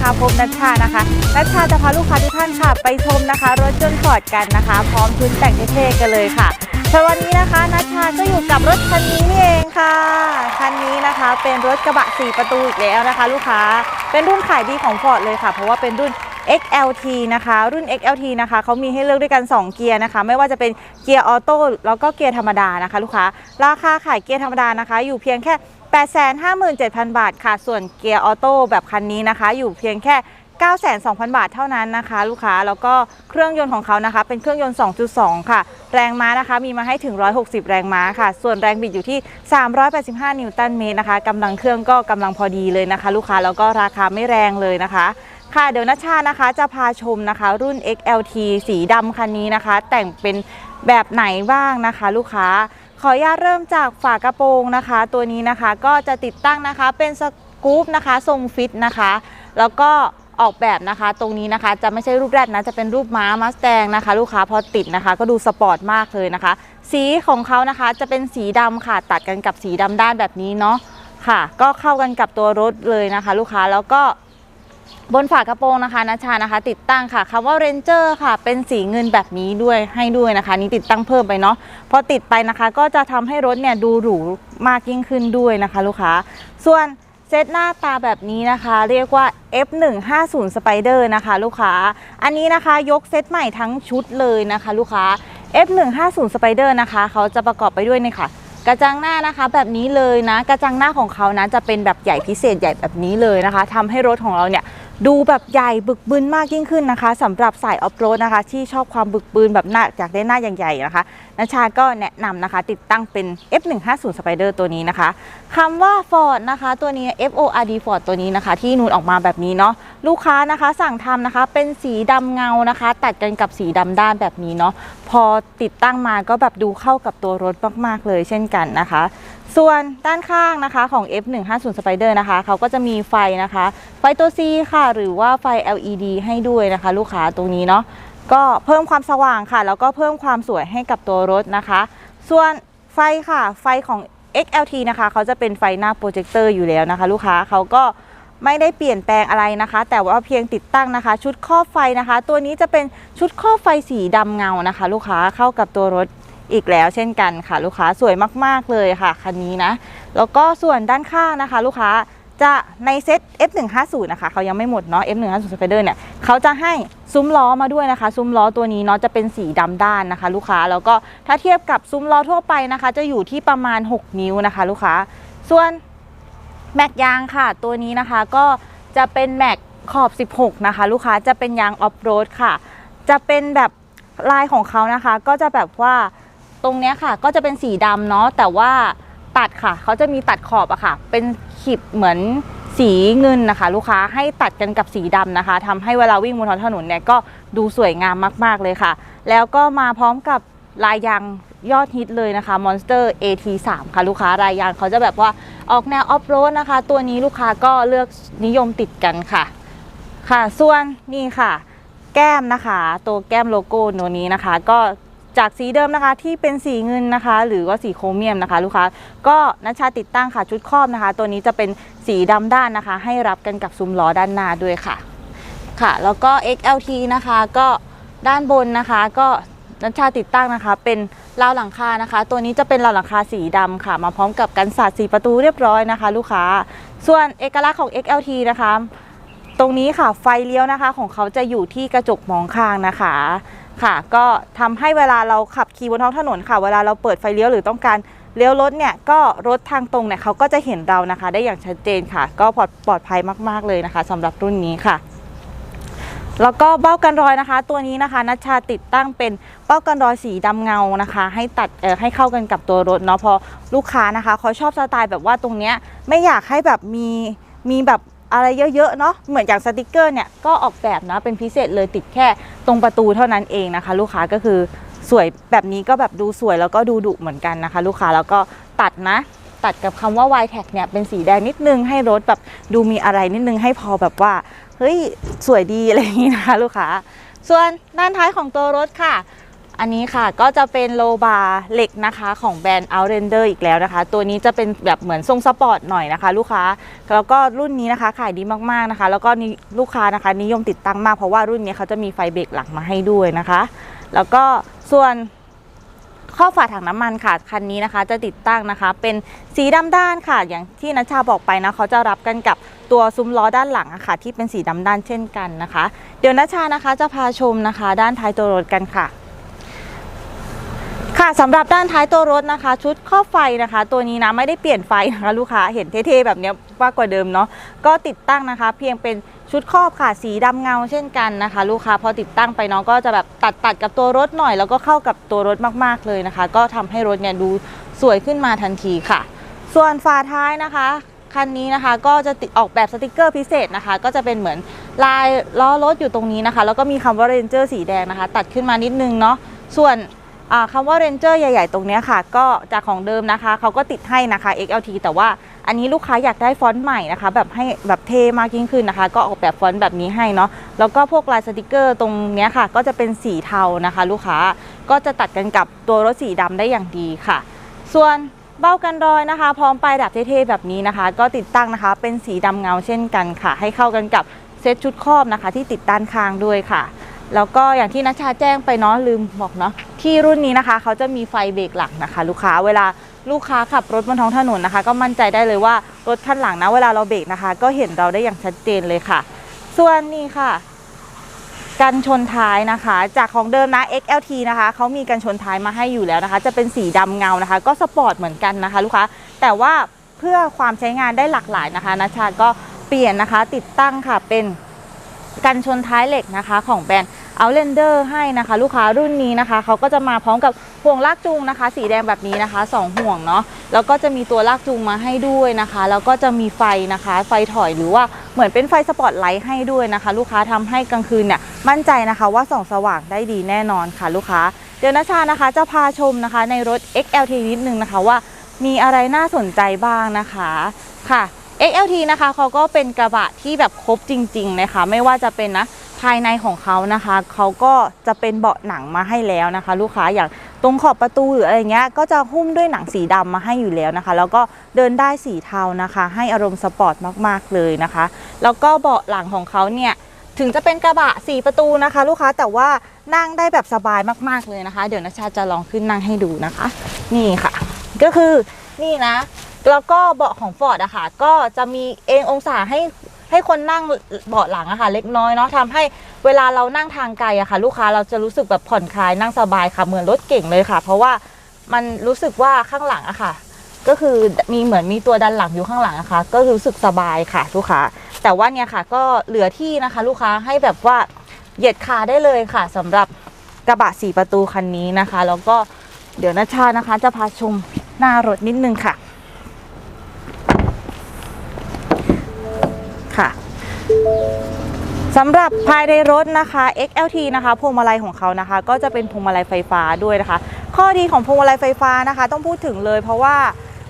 นเคะคะ พบนัชชานะคะนัชชาจะพาลูกค้าทุกท่านค่ะ ไปชมนะคะ รถยนต์ฟอร์ดกันนะคะ พร้อมชุดแต่งเท่ๆกันเลยค่ะสำหรับวันนี้นะคะนัชชาก็อยู่กับรถคันนี้นี่เองค่ะคันนี้นะคะ เป็นรถกระบะ 4 ประตูอีกแล้วนะคะ ลูกค้าเป็นรุ่นขายดีของฟอร์ดเลยค่ะ เพราะว่าเป็นรุ่น XLT นะคะ รุ่น XLT นะคะเขามีให้เลือกด้วยกัน 2 เกียร์นะคะ ไม่ว่าจะเป็นเกียร์ออโต้แล้วก็เกียร์ธรรมดานะคะ ลูกค้า ราคาขายเกียร์ธรรมดานะคะ อยู่เพียงแค่ 857,000 บาทค่ะ ส่วนเกียร์ออโต้แบบคันนี้นะคะ อยู่เพียงแค่ 92,000 บาทเท่านั้นนะคะ ลูกค้าแล้วก็เครื่องยนต์ของเขานะคะ เป็นเครื่องยนต์ 2.2 ค่ะ แรงม้านะคะ มีมาให้ถึง 160 แรงม้าค่ะ ส่วนแรงบิดอยู่ที่ 385 นิวตันเมตรนะคะกำลังเครื่องก็กำลังพอดีเลยนะคะ ลูกค้าแล้วก็ราคาไม่แรงเลยนะคะค่ะเดี๋ยวนัชชานะคะจะพาชมนะคะ รุ่น XLT สีดำคันนี้นะคะ แต่งเป็นแบบไหนบ้างนะคะ ลูกค้า ขออนุญาตเริ่มจากฝากระโปรงนะคะ ตัวนี้นะคะก็จะติดตั้งนะคะเป็นสกู๊ปนะคะทรงฟิตนะคะ แล้วก็ออกแบบนะคะ ตรงนี้นะคะจะไม่ใช่รูปแรกนะจะเป็นรูปม้ามัสแตงนะคะ ลูกค้าพอติดนะคะ ก็ดูสปอร์ตมากเลยนะคะ สีของเขานะคะจะเป็นสีดำค่ะตัดกันกับสีดำด้านแบบนี้เนาะค่ะ ก็เข้ากันกับตัวรถเลยนะคะ ลูกค้าแล้วก็ บนฝากระโปรงนะคะนัชานะคะ ติดตั้งค่ะคำว่า Ranger ค่ะ เป็นสีเงินแบบนี้ด้วยให้ด้วยนะคะ นี่ติดตั้งเพิ่มไปเนาะพอติดไปนะคะ ก็จะทำให้รถเนี่ยดูหรูมากยิ่งขึ้นด้วยนะคะ ลูกค้า ส่วนเซตหน้าตาแบบนี้นะคะ เรียกว่า F150 Spider นะคะ ลูกค้า อันนี้นะคะยกเซตใหม่ทั้งชุดเลยนะคะ ลูกค้า F150 Spider นะคะ เขาจะประกอบไปด้วยเนี่ยค่ะ กระจังหน้านะคะแบบนี้เลยนะ กระจังหน้าของเขานะจะเป็นแบบใหญ่พิเศษใหญ่แบบนี้เลยนะคะทำให้รถของเราเนี่ย ดูแบบใหญ่บึกบึนมากยิ่งขึ้นนะคะสำหรับสายออฟโรดนะคะ ที่ชอบความบึกบึนแบบหน้าอยากได้หน้าใหญ่ๆนะคะนัชชาก็แนะนำนะคะ ติดตั้งเป็น F150 Spider ตัวนี้นะคะคำว่า Ford นะคะตัวนี้ FORD Ford ตัวนี้นะคะ ที่นูนออกมาแบบนี้เนาะลูกค้านะคะสั่งทำนะคะ เป็นสีดำเงานะคะ ตัดกันกับสีดำด้านแบบนี้เนาะพอติดตั้งมาก็แบบดูเข้ากับตัวรถมากๆเลยเช่นกันนะคะ ส่วนด้านข้างนะคะของ F150 Spider นะคะเขาก็จะมีไฟนะคะ ไฟตัว C ค่ะ หรือว่าไฟ LED ให้ด้วยนะคะ ลูกค้าตรงนี้เนาะก็เพิ่มความสว่างค่ะ แล้วก็เพิ่มความสวยให้กับตัวรถนะคะ ส่วนไฟค่ะไฟของ XLT นะคะเขาจะเป็นไฟหน้าโปรเจคเตอร์อยู่แล้วนะคะ ลูกค้าเขาก็ไม่ได้เปลี่ยนแปลงอะไรนะคะ แต่ว่าเพียงติดตั้งนะคะ ชุดครอบไฟนะคะ ตัวนี้จะเป็นชุดครอบไฟสีดำเงานะคะ ลูกค้าเข้ากับตัวรถ อีกแล้วเช่นกันค่ะลูกค้าสวยมากๆเลยค่ะคันนี้นะ แล้วก็ส่วนด้านข้างนะคะ ลูกค้าจะในเซ็ต F150 นะคะเขายังไม่หมดเนาะ F150 Spider เนี่ยเขาจะให้ซุ้มล้อมาด้วยนะคะ ซุ้มล้อตัวนี้เนาะจะเป็นสีดำด้านนะคะ ลูกค้าแล้วก็ถ้าเทียบกับซุ้มล้อทั่วไปนะคะ จะอยู่ที่ประมาณ 6 นิ้วนะคะ ลูกค้า ส่วนแม็กยางค่ะ ตัวนี้นะคะก็จะเป็นแม็กขอบ 16 นะคะ ลูกค้าจะเป็นยางออฟโรดค่ะ จะเป็นแบบลายของเขานะคะ ก็จะแบบว่า ตรงเนี้ยค่ะก็จะเป็นสีดำเนาะแต่ว่าตัดค่ะเขาจะมีตัดขอบอะค่ะ เป็นขีดเหมือนสีเงินนะคะ ลูกค้าให้ตัดกันกับสีดำนะคะทำให้เวลาวิ่งบนท้องถนนเนี่ยก็ดูสวยงามมาก ๆ เลยค่ะ แล้วก็มาพร้อมกับลายยางยอดฮิตเลยนะคะ Monster AT3 ค่ะลูกค้ารายยางเขาจะแบบว่าออกแนวออฟโรดนะคะ ตัวนี้ลูกค้าก็เลือกนิยมติดกันค่ะ ค่ะ ส่วนนี่ค่ะ แก้มนะคะ ตัวแก้มโลโก้ตัวนี้นะคะ ก็ จากสีเดิมนะคะที่เป็นสีเงินนะคะ หรือว่าสีโครเมียมนะคะ ลูกค้าก็นัชชาติดตั้งค่ะชุดครอบนะคะ ตัวนี้จะเป็นสีดำด้านนะคะ ให้รับกันกับซุ้มล้อด้านหน้าด้วยค่ะค่ะ แล้วก็ XLT นะคะก็ด้านบนนะคะก็นัชชาติดตั้งนะคะ เป็นราวหลังคานะคะ ตัวนี้จะเป็นราวหลังคาสีดำค่ะ มาพร้อมกับกันสาดสีประตูเรียบร้อยนะคะ ลูกค้า ส่วนเอกลักษณ์ของ XLT นะคะ ตรงนี้ค่ะไฟเลี้ยวนะคะ ของเขาจะอยู่ที่กระจกมองข้างนะคะ ค่ะ ก็ทำให้เวลาเราขับขี่บนท้องถนนค่ะ เวลาเราเปิดไฟเลี้ยวหรือต้องการเลี้ยวรถเนี่ยก็รถทางตรงเนี่ยเขาก็จะเห็นเรานะคะ ได้อย่างชัดเจนค่ะ ก็ปลอดปลอดภัยมาก ๆเลยนะคะสำหรับรุ่นนี้ค่ะแล้วก็เบ้ากันรอยนะคะ ตัวนี้นะคะนัชชาติดตั้งเป็นเบ้ากันรอยสีดำเงานะคะ ให้ตัดเอ่อให้เข้ากันกับตัวรถเนาะพอลูกค้านะคะเขาชอบสไตล์แบบว่าตรงเนี้ยไม่อยากให้แบบมีมีแบบ อะไรเยอะๆเนาะเหมือนอย่างสติกเกอร์เนี่ยก็ออกแบบนะเป็นพิเศษเลยติดแค่ตรงประตูเท่านั้นเองนะคะ ลูกค้าก็คือสวยแบบนี้ก็แบบดูสวยแล้วก็ดูดุเหมือนกันนะคะ ลูกค้าแล้วก็ตัดนะ ตัดกับคำว่า y t a g เนี่ยเป็นสีแดงนิดนึงให้รถแบบดูมีอะไรนิดนึงให้พอแบบว่าเฮ้ยสวยดีอะไรอย่างนี้นะคะ ลูกค้า ส่วนด้านท้ายของตัวรถค่ะ อันนี้ค่ะก็จะเป็นโลบาร์เหล็กนะคะของแบรนด์ Outlander อีกแล้วนะคะ ตัวนี้จะเป็นแบบเหมือนทรงสปอร์ตหน่อยนะคะ ลูกค้าแล้วก็รุ่นนี้นะคะขายดีมากๆนะคะ แล้วก็นี่ลูกค้านะคะนิยมติดตั้งมากเพราะว่ารุ่นนี้เขาจะมีไฟเบรกหลังมาให้ด้วยนะคะ แล้วก็ส่วนข้อฝาถังน้ำมันค่ะคันนี้นะคะ จะติดตั้งนะคะ เป็นสีดำด้านค่ะ อย่างที่นัชชาบอกไปนะเขาจะรับกันกับตัวซุ้มล้อด้านหลังอะค่ะ ที่เป็นสีดำด้านเช่นกันนะคะ เดี๋ยวนัชชานะคะจะพาชมนะคะ ด้านท้ายตัวรถกันค่ะ ค่ะสำหรับด้านท้ายตัวรถนะคะ ชุดครอบไฟนะคะ ตัวนี้นะไม่ได้เปลี่ยนไฟนะคะลูกค้าเห็นเท่ๆแบบนี้มากกว่าเดิมเนาะก็ติดตั้งนะคะ เพียงเป็นชุดครอบค่ะสีดำเงาเช่นกันนะคะ ลูกค้าพอติดตั้งไปเนาะก็จะแบบตัดตัดกับตัวรถหน่อย แล้วก็เข้ากับตัวรถมากๆเลยนะคะ ก็ทำให้รถเนี่ยดูสวยขึ้นมาทันทีค่ะ ส่วนฝาท้ายนะคะคันนี้นะคะก็จะติดออกแบบสติกเกอร์พิเศษนะคะ ก็จะเป็นเหมือนลายล้อรถอยู่ตรงนี้นะคะ แล้วก็มีคำว่าเรนเจอร์สีแดงนะคะ ตัดขึ้นมานิดนึงเนาะส่วน คำว่าเรนเจอร์ใหญ่ ๆ ตรงนี้ค่ะ ก็จากของเดิมนะคะเขาก็ติดให้นะคะ XLT แต่ว่าอันนี้ลูกค้าอยากได้ฟอนต์ใหม่นะคะ แบบให้แบบเทมากยิ่งขึ้นนะคะ ก็ออกแบบฟอนต์แบบนี้ให้เนาะแล้วก็พวกลายสติกเกอร์ตรงนี้ค่ะ ก็จะเป็นสีเทานะคะ ลูกค้าก็จะตัดกันกับตัวรถสีดำได้อย่างดีค่ะ ส่วนเบ้ากันรอยนะคะ พร้อมปลายดับเท่ๆแบบนี้นะคะ ก็ติดตั้งนะคะ เป็นสีดำเงาเช่นกันค่ะ ให้เข้ากันกับเซตชุดครอบนะคะ ที่ติดด้านข้างด้วยค่ะ แล้วก็อย่างที่นัชชาแจ้งไปเนาะลืมบอกเนาะที่รุ่นนี้นะคะ เขาจะมีไฟเบรกหลังนะคะ ลูกค้าเวลาลูกค้าขับรถบนท้องถนนนะคะ ก็มั่นใจได้เลยว่ารถคันหลังนะ เวลาเราเบรกนะคะ ก็เห็นเราได้อย่างชัดเจนเลยค่ะ ส่วนนี่ค่ะกันชนท้ายนะคะ จากของเดิมนะ XLT นะคะเขามีกันชนท้ายมาให้อยู่แล้วนะคะ จะเป็นสีดำเงานะคะ ก็สปอร์ตเหมือนกันนะคะ ลูกค้าแต่ว่าเพื่อความใช้งานได้หลากหลายนะคะนัชชาก็เปลี่ยนนะคะ ติดตั้งค่ะเป็นกันชนท้ายเหล็กนะคะ ของแบรนด์ Outlander ให้นะคะ ลูกค้ารุ่นนี้นะคะเขาก็จะมาพร้อมกับห่วงลากจูงนะคะ สีแดงแบบนี้นะคะสองห่วงเนาะแล้วก็จะมีตัวลากจูงมาให้ด้วยนะคะ แล้วก็จะมีไฟนะคะ ไฟถอยหรือว่าเหมือนเป็นไฟสปอตไลท์ให้ด้วยนะคะ ลูกค้าทำให้กลางคืนเนี่ยมั่นใจนะคะว่าส่องสว่างได้ดีแน่นอนค่ะลูกค้า เดี๋ยวนะชานะคะจะพาชมนะคะ ในรถ XLT นิดนึงนะคะว่ามีอะไรน่าสนใจบ้างนะคะค่ะ XLT นะคะเขาก็เป็นกระบะที่แบบครบจริงๆนะคะ ไม่ว่าจะเป็นนะ ภายในของเขานะคะเขาก็จะเป็นเบาะหนังมาให้แล้วนะคะ ลูกค้าอย่างตรงขอบประตูหรืออะไรเงี้ยก็จะหุ้มด้วยหนังสีดำมาให้อยู่แล้วนะคะ แล้วก็เดินได้สีเทานะคะ ให้อารมณ์สปอร์ตมากๆเลยนะคะ แล้วก็เบาะหลังของเขาเนี่ยถึงจะเป็นกระบะ 4 ประตูนะคะ ลูกค้าแต่ว่านั่งได้แบบสบายมากๆเลยนะคะ เดี๋ยวนัชชาจะลองขึ้นนั่งให้ดูนะคะ นี่ค่ะ ก็คือนี่นะแล้วก็เบาะของฟอร์ดอะค่ะก็จะมีเององศาให้ ให้คนนั่งเบาะหลังอะค่ะ เล็กน้อยเนาะทำให้เวลาเรานั่งทางไกลอะค่ะ ลูกค้าเราจะรู้สึกแบบผ่อนคลายนั่งสบายค่ะเหมือนรถเก่งเลยค่ะ เพราะว่ามันรู้สึกว่าข้างหลังอะค่ะ ก็คือมีเหมือนมีตัวดันหลังอยู่ข้างหลังนะคะก็รู้สึกสบายค่ะ ลูกค้า แต่ว่าเนี่ยค่ะก็เหลือที่นะคะ ลูกค้าให้แบบว่าเหยียดขาได้เลยค่ะสำหรับกระบะสี่ประตูคันนี้นะคะ แล้วก็เดี๋ยวนัชชานะคะ จะพาชมหน้ารถนิดนึงค่ะ ค่ะสำหรับภายในรถนะคะ XLT นะคะพวงมาลัยของเขานะคะ ก็จะเป็นพวงมาลัยไฟฟ้าด้วยนะคะ ข้อดีของพวงมาลัยไฟฟ้านะคะ ต้องพูดถึงเลย เพราะว่า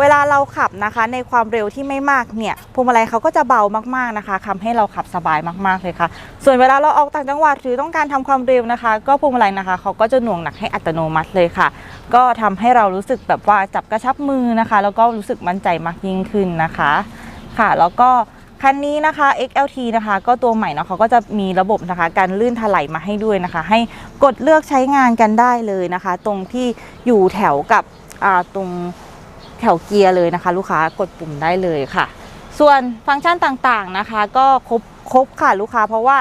เวลาเราขับนะคะในความเร็วที่ไม่มากเนี่ยพวงมาลัยเขาก็จะเบามากๆนะคะทำให้เราขับสบายมากๆเลยค่ะ ส่วนเวลาเราออกต่างจังหวัดหรือต้องการทำความเร็วนะคะ ก็พวงมาลัยนะคะเขาก็จะหน่วงหนักให้อัตโนมัติเลยค่ะ ก็ทำให้เรารู้สึกแบบว่าจับกระชับมือนะคะ แล้วก็รู้สึกมั่นใจมากยิ่งขึ้นนะคะ ค่ะ แล้วก็ คันนี้นะคะ XLT นะคะก็ตัวใหม่เนาะเขาก็จะมีระบบนะคะการลื่นถลายมาให้ด้วยนะคะ ให้กดเลือกใช้งานกันได้เลยนะคะ ตรงที่อยู่แถวกับตรงแถวเกียร์เลยนะคะ ลูกค้ากดปุ่มได้เลยค่ะ ส่วนฟังก์ชันต่างๆนะคะ ก็ครบครบค่ะลูกค้าเพราะว่า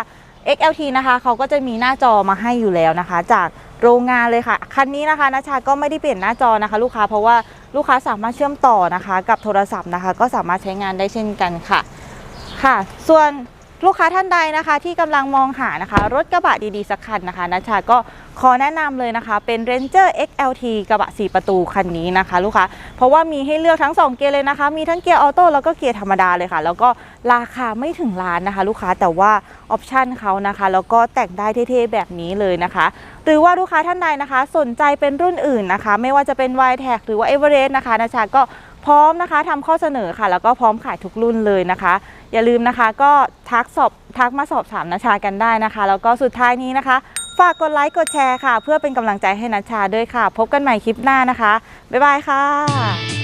XLT นะคะเขาก็จะมีหน้าจอมาให้อยู่แล้วนะคะ จากโรงงานเลยค่ะ คันนี้นะคะนาชาก็ไม่ได้เปลี่ยนหน้าจอนะคะ ลูกค้าเพราะว่าลูกค้าสามารถเชื่อมต่อนะคะ กับโทรศัพท์นะคะ ก็สามารถใช้งานได้เช่นกันค่ะ ค่ะ ส่วนลูกค้าท่านใดนะคะที่กำลังมองหานะคะ รถกระบะดีๆ สักคันนะคะนัชชาก็ขอแนะนำเลยนะคะ เป็น Ranger XLT กระบะ 4 ประตูคันนี้นะคะ ลูกค้าเพราะว่ามีให้เลือกทั้ง 2 เกียร์เลยนะคะ มีทั้งเกียร์ออโต้แล้วก็เกียร์ธรรมดาเลยค่ะ แล้วก็ราคาไม่ถึงล้านนะคะ ลูกค้าแต่ว่าออปชันเขานะคะ แล้วก็แต่งได้เท่ๆแบบนี้เลยนะคะ หรือว่าลูกค้าท่านใดนะคะ สนใจเป็นรุ่นอื่นนะคะ ไม่ว่าจะเป็น y t e c หรือว่า Everest นะคะนัชชาก็ พร้อมนะคะทำข้อเสนอค่ะ แล้วก็พร้อมขายทุกรุ่นเลยนะคะ อย่าลืมนะคะก็ทักสอบทักมาสอบถามนาชากันได้นะคะ แล้วก็สุดท้ายนี้นะคะ ฝากกดไลค์กดแชร์ค่ะ เพื่อเป็นกำลังใจให้นัชชาด้วยค่ะ พบกันใหม่คลิปหน้านะคะ บ๊ายบายค่ะ